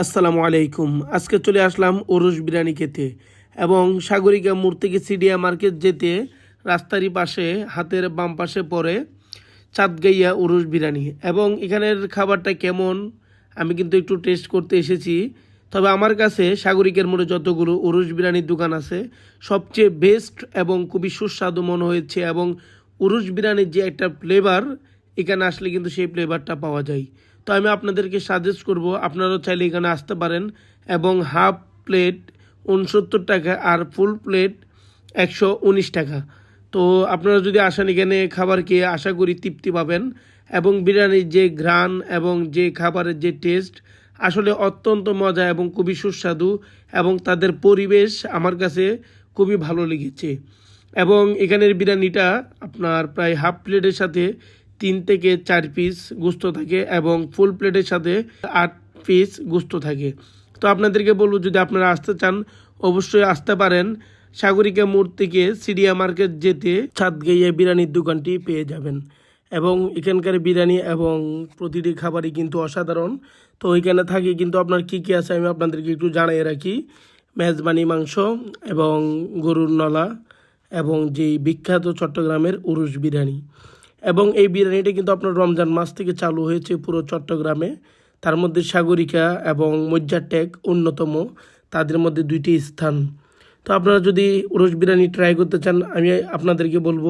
আসসালামু আলাইকুম। আজকে চলে আসলাম ওরস বিরিয়ানি খেতে এবং সাগরিকা মোড় থেকে সিডিয়া মার্কেট যেতে রাস্তারই পাশে, হাতের বাম পাশে পড়ে চাঁদগাইয়া ওরস বিরিয়ানি। এবং এখানের খাবারটা কেমন, আমি কিন্তু একটু টেস্ট করতে এসেছি। তবে আমার কাছে সাগরিকের মোড়ে যতগুলো ওরস বিরিয়ানির দোকান আছে, সবচেয়ে বেস্ট এবং খুবই সুস্বাদু মনে হয়েছে এবং উরুস বিরিয়ানির যে একটা ফ্লেভার এখানে আসলে কিন্তু সেই ফ্লেভারটা পাওয়া যায়। তো আমি আপনাদেরকে সাজেস্ট করব, আপনারাও চাইলে এখানে আসতে পারেন এবং হাফ প্লেট উনসত্তর টাকা আর ফুল প্লেট একশো উনিশ টাকা। তো আপনারা যদি আসেন এখানে খাবার খেয়ে আশা করি তৃপ্তি পাবেন এবং বিরিয়ানির যে ঘ্রাণ এবং যে খাবারের যে টেস্ট আসলে অত্যন্ত মজা এবং খুবই সুস্বাদু এবং তাদের পরিবেশ আমার কাছে খুবই ভালো লেগেছে। এবং এখানের বিরিয়ানিটা আপনার প্রায় হাফ প্লেটের সাথে তিন থেকে চার পিস গুস্ত থাকে এবং ফুল প্লেটের সাথে আট পিস গুস্ত থাকে। তো আপনাদেরকে বলব, যদি আপনারা আসতে চান, অবশ্যই আসতে পারেন। সাগরিকা মোড় থেকে সিডিয়া মার্কেট যেতে ছাদ ছাদগাইয়া বিরিয়ানির দোকানটি পেয়ে যাবেন। এবং এখানকার বিরিয়ানি এবং প্রতিটি খাবারই কিন্তু অসাধারণ। তো ওইখানে থাকে কিন্তু আপনার কী কী আছে আমি আপনাদেরকে একটু জানিয়ে রাখি। মেজবানি মাংস এবং গরুর নলা এবং যেই বিখ্যাত চট্টগ্রামের উরুস বিরিয়ানি। এবং এই বিরিয়ানিটা কিন্তু আপনার রমজান মাস থেকে চালু হয়েছে পুরো চট্টগ্রামে। তার মধ্যে সাগরিকা এবং মজ্জাটেক অন্যতম, তাদের মধ্যে দুইটি স্থান। তো আপনারা যদি উরুস বিরিয়ানি ট্রাই করতে চান, আমি আপনাদেরকে বলব,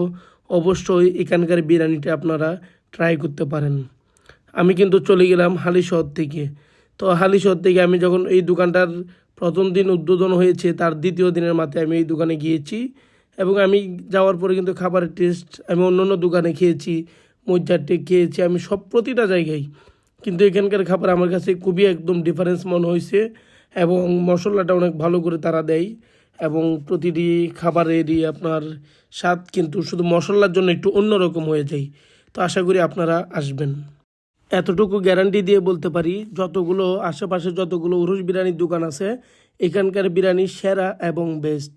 অবশ্যই এখানকার বিরিয়ানিটা আপনারা ট্রাই করতে পারেন। আমি কিন্তু চলে গেলাম হালিশহর থেকে। তো হালিশহর থেকে আমি যখন এই দোকানটার প্রথম দিন উদ্বোধন হয়েছে, তার দ্বিতীয় দিনের মাথায় আমি এই দোকানে গিয়েছি। এবং আমি যাওয়ার পরে কিন্তু খাবারের টেস্ট আমি অন্য অন্য দোকানে খেয়েছি মজ্জারটে খেয়েছি, আমি সব প্রতিটা জায়গায়। কিন্তু এখানকার খাবার আমার কাছে খুবই একদম ডিফারেন্স মনে হয়েছে এবং মশলাটা অনেক ভালো করে তারা দেয় এবং প্রতিটি খাবারেরই আপনার স্বাদ কিন্তু শুধু মশলার জন্য একটু অন্যরকম হয়ে যায়। তো আশা করি আপনারা আসবেন। এতটুকু গ্যারান্টি দিয়ে বলতে পারি, যতগুলো আশেপাশে যতগুলো উরুষ বিরিয়ানির দোকান আছে, এখানকার বিরিয়ানি সেরা এবং বেস্ট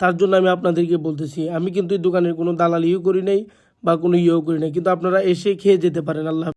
তার জন্য আমি আপনাদেরকে বলতেছি, আমি কিন্তু এই দোকানের কোনো দালালিও করি নাই বা কোনো ইয়েও করি নাই, কিন্তু আপনারা এসে খেয়ে যেতে পারেন, আল্লাহ